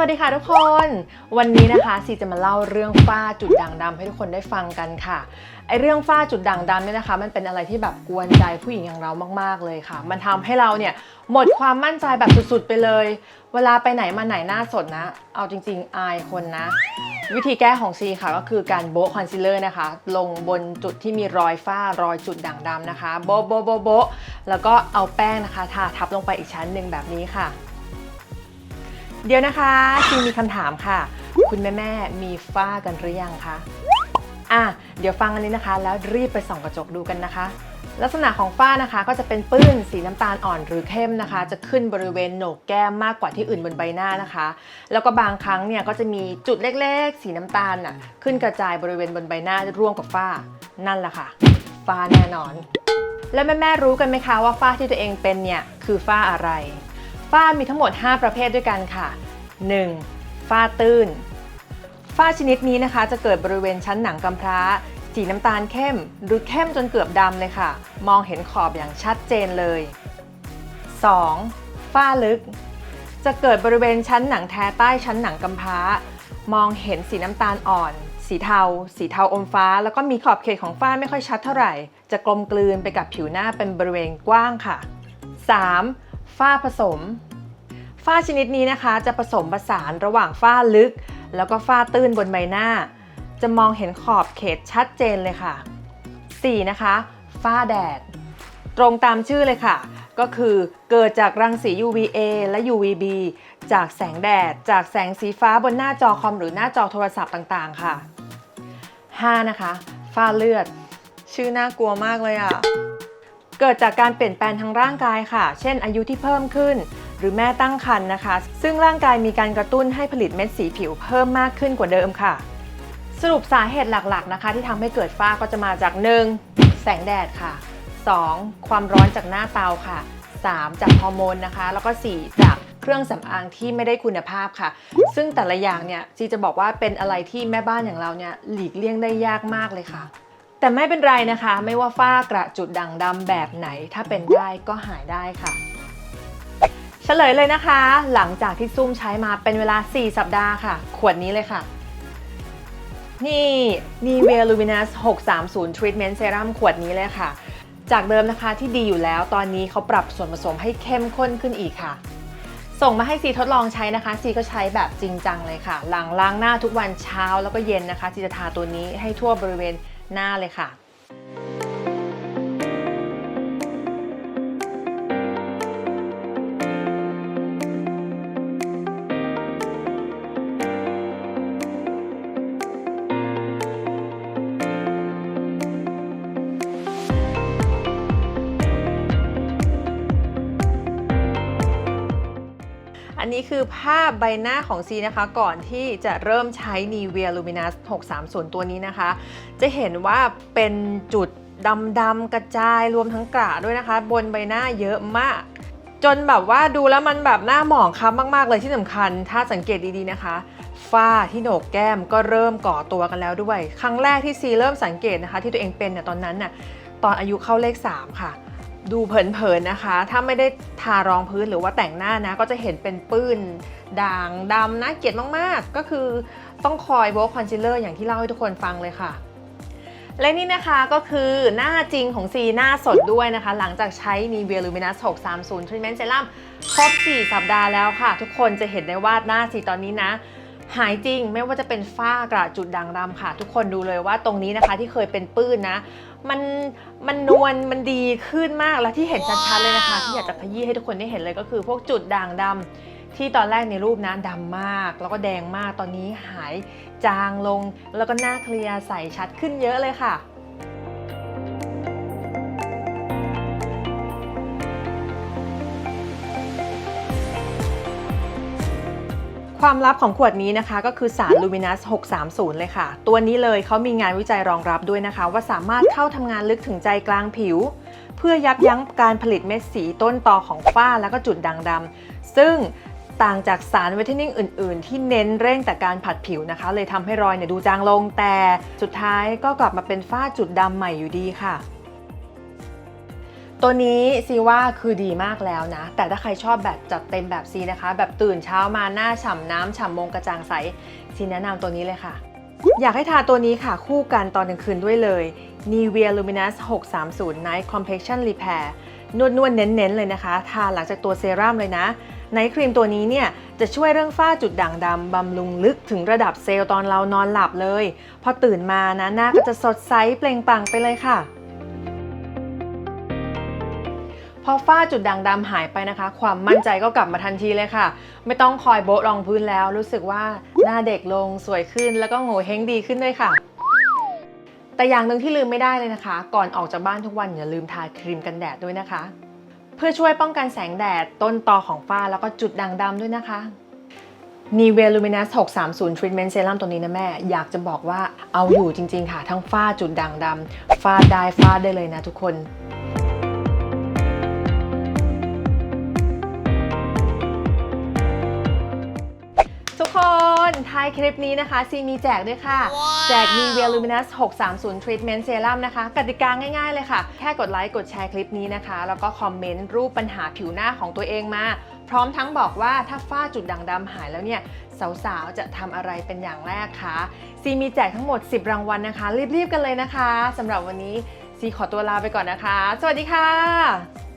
วัสดีค่ะทุกคน วันนี้นะคะซีจะมาเล่าเรื่องฝ้าจุดด่างดำให้ทุกคนได้ฟังกันค่ะไอเรื่องฝ้าจุดด่างดำเนี่ยนะคะ มันเป็นอะไรที่แบบกวนใจผู้หญิงอย่างเรามาก ๆเลยค่ะ มันทำให้เราเนี่ยหมดความมั่นใจแบบสุดๆไปเลย เวลาไปไหนมาไหนหน้าสดนะ เอาจริง ๆ อายคนนะ วิธีแก้ของซีค่ะก็คือการโบคอนซีลเลอร์นะคะ ลงบนจุดที่มีรอยฝ้ารอยจุดด่างดำนะคะ โบโบโบโบแล้วก็เอาแป้งนะคะทาทับลงไปอีกชั้นหนึ่งแบบนี้ค่ะ เดี๋ยวนะคะซีมีคำถามค่ะ คุณแม่แม่มีฝ้ากันหรือยังคะอะเดี๋ยวฟังอันนี้นะคะ แล้วรีบไปส่องกระจกดูกันนะคะ ลักษณะของฝ้านะคะก็จะเป็นปื้นสีน้ำตาลอ่อนหรือเข้มนะคะ จะขึ้นบริเวณโหนกแก้มมากกว่าที่อื่นบนใบหน้านะคะ แล้วก็บางครั้งเนี่ยก็จะมีจุดเล็กๆ สีน้ำตาลน่ะขึ้นกระจายบริเวณบนใบหน้าร่วมกับฝ้านั่นแหละค่ะ ฝ้าแน่นอน แล้วแม่ๆรู้กันไหมคะว่าฝ้าที่ตัวเองเป็นเนี่ยคือฝ้าอะไร ฝ้ามีทั้งหมด 5 ประเภทด้วยกันค่ะ 1. ฝ้าตื้น ฝ้าชนิดนี้นะคะ จะเกิดบริเวณชั้นหนังกำพร้า สีน้ำตาลเข้ม หรือเข้มจนเกือบดำเลยค่ะ มองเห็นขอบอย่างชัดเจนเลย 2. ฝ้าลึก จะเกิดบริเวณชั้นหนังแท้ใต้ชั้นหนังกำพร้า มองเห็นสีน้ำตาลอ่อน สีเทา สีเทาอมฟ้า แล้วก็มีขอบเขตของฝ้าไม่ค่อยชัดเท่าไหร่ จะกลมกลืนไปกับผิวหน้าเป็นบริเวณกว้างค่ะ 3. ฝ้าผสม ฝ้าชนิดนี้นะคะ จะผสมผสานระหว่างฝ้าลึก แล้วก็ฝ้าตื้นบนใบหน้า จะมองเห็นขอบเขตชัดเจนเลยค่ะ 4. นะคะ ฝ้าแดด ตรงตามชื่อเลยค่ะ ก็คือเกิดจากรังสี UVA และ UVB จากแสงแดด จากแสงสีฟ้าบนหน้าจอคอมหรือหน้าจอโทรศัพท์ต่างๆ ค่ะ 5. นะคะ ฝ้าเลือด ชื่อน่ากลัวมากเลยอะ เกิดจากการเปลี่ยนแปลงทางร่างกายค่ะ เช่น อายุที่เพิ่มขึ้น หรือแม่ตั้งครรภ์นะคะ ซึ่งร่างกายมีการกระตุ้นให้ผลิตเม็ดสีผิวเพิ่มมากขึ้นกว่าเดิมค่ะ สรุปสาเหตุหลักๆนะคะ ที่ทำให้เกิดฝ้าก็จะมาจาก 1. แสงแดดค่ะ 2. ความร้อนจากหน้าเตาค่ะ 3. จากฮอร์โมนนะคะ แล้วก็ 4. จากเครื่องสำอางที่ไม่ได้คุณภาพค่ะ ซึ่งแต่ละอย่างเนี่ยจีจะบอกว่าเป็นอะไรที่แม่บ้านอย่างเราเนี่ยหลีกเลี่ยงได้ยากมากเลยค่ะ แต่ไม่เป็นไรนะคะ ไม่ว่าฝ้ากระจุดด่างดำแบบไหน ถ้าเป็นได้ก็หายได้ค่ะเฉลยเลยนะคะ หลังจากที่ซุ่มใช้มาเป็นเวลา 4 สัปดาห์ค่ะ ขวดนี้เลยค่ะ นี่ Nivea Luminous 630 Treatment Serum ขวดนี้เลยค่ะ จากเดิมนะคะที่ดีอยู่แล้วตอนนี้เขาปรับส่วนผสมให้เข้มข้นขึ้นอีกค่ะส่งมาให้ซีทดลองใช้นะคะ ซีก็ใช้แบบจริงจังเลยค่ะ หลังล้างหน้าทุกวันเช้าแล้วก็เย็นนะคะซีจะทาตัวนี้ให้ทั่วบริเวณ หน้าเลยค่ะ นี้คือภาพใบหน้าของซีนะคะ ก่อนที่จะเริ่มใช้ Nivea Luminous 630 ตัวนี้นะคะ จะเห็นว่าเป็นจุดดำๆกระจายรวมทั้งกระด้วยนะคะ บนใบหน้าเยอะมาก จนแบบว่าดูแล้วมันแบบหน้าหมองคล้ำมากๆเลยที่สำคัญ ถ้าสังเกตดีๆนะคะฝ้าที่โหนกแก้มก็เริ่มก่อตัวกันแล้วด้วย ครั้งแรกที่ซีเริ่มสังเกตนะคะ ที่ตัวเองเป็นเนี่ยตอนนั้นน่ะตอนอายุเข้าเลข 3 ค่ะ ดูเผินๆนะคะ ถ้าไม่ได้ทารองพื้นหรือว่าแต่งหน้านะ ก็จะเห็นเป็นปื้นด่างดำน่าเกลียดมากๆ ก็คือต้องคอยโบคอนซีลเลอร์อย่างที่เล่าให้ทุกคนฟังเลยค่ะ และนี่นะคะก็คือหน้าจริงของซีหน้าสดด้วยนะคะ หลังจากใช้ Nivea Luminous 630 Treatment Serum ครบ 4 สัปดาห์แล้วค่ะ ทุกคนจะเห็นได้ว่าหน้าซีตอนนี้นะหายจริงไม่ว่าจะเป็นฝ้ากระจุดด่างดำค่ะ ทุกคนดูเลยว่าตรงนี้นะคะที่เคยเป็นปื้นนะ มันมันนวลมันดีขึ้นมากแล้วที่เห็นชัดๆเลยนะคะที่อยากจะขยี้ให้ทุกคนได้เห็นเลยก็คือพวกจุดด่างดำที่ตอนแรกในรูปนะดำมาก แล้วก็แดงมากตอนนี้หายจางลง แล้วก็หน้าเคลียร์ใสชัดขึ้นเยอะเลยค่ะ ความลับของขวดนี้นะคะก็คือสาร Luminous 630 เลยค่ะ ตัวนี้เลยเขามีงานวิจัยรองรับด้วยนะคะ ว่าสามารถเข้าทำงานลึกถึงใจกลางผิว เพื่อยับยั้งการผลิตเม็ดสีต้นตอของฝ้าแล้วก็จุดด่างดำซึ่งต่างจากสารเวทเทนนิ่งอื่น ๆ ที่เน้นเร่งแต่การผัดผิวนะคะ เลยทำให้รอยเนี่ยดูจางลงแต่สุดท้ายก็กลับมาเป็นฝ้าจุดดำใหม่อยู่ดีค่ะ ตัวนี้ซีว่าคือดีมากแล้วนะ แต่ถ้าใครชอบแบบจัดเต็มแบบซีนะคะ แบบตื่นเช้ามาหน้าฉ่ำน้ำฉ่ำมงกระจ่างใสซีแนะนำตัวนี้เลยค่ะ อยากให้ทาตัวนี้ค่ะคู่กันตอนกลางคืนด้วยเลย Nivea Luminous 630 Night Complexion Repair นวดนวดเน้นๆเลยนะคะ ทาหลังจากตัวเซรั่มเลยนะไนท์ครีมตัวนี้เนี่ยจะช่วยเรื่องฝ้าจุดด่างดำบำรุงลึกถึงระดับเซลล์ตอนเรานอนหลับเลย พอตื่นมานะหน้าก็จะสดใสเปล่งปลั่งไปเลยค่ะ พอฝ้าจุดด่างดำหายไปนะคะ ความมั่นใจก็กลับมาทันทีเลยค่ะ ไม่ต้องคอยโบะรองพื้นแล้ว รู้สึกว่าหน้าเด็กลงสวยขึ้น แล้วก็โง่เฮงดีขึ้นด้วยค่ะ แต่อย่างหนึ่งที่ลืมไม่ได้เลยนะคะ ก่อนออกจากบ้านทุกวันอย่าลืมทาครีมกันแดดด้วยนะคะ เพื่อช่วยป้องกันแสงแดดต้นตอของฝ้าแล้วก็จุดด่างดำด้วยนะคะ Nivea Luminous 630 Treatment Serum ตัวนี้นะแม่ อยากจะบอกว่าเอาอยู่จริง ๆ ค่ะ ทั้งฝ้าจุดด่างดำฟาได้ฟาได้เลยนะทุกคน ท้ายคลิปนี้นะคะซีมีแจกด้วยค่ะ แจก Nivea Luminous 630 Treatment Serum นะคะ กติกาง่ายๆเลยค่ะ แค่กดไลค์กดแชร์คลิปนี้นะคะ แล้วก็คอมเมนต์รูปปัญหาผิวหน้าของตัวเองมา พร้อมทั้งบอกว่าถ้าฝ้าจุดด่างดำหายแล้วเนี่ยสาวๆ จะทำอะไรเป็นอย่างแรกคะซีมีแจกทั้งหมด 10 รางวัลนะคะ รีบๆกันเลยนะคะสำหรับวันนี้ซีขอตัวลาไปก่อนนะคะ สวัสดีค่ะ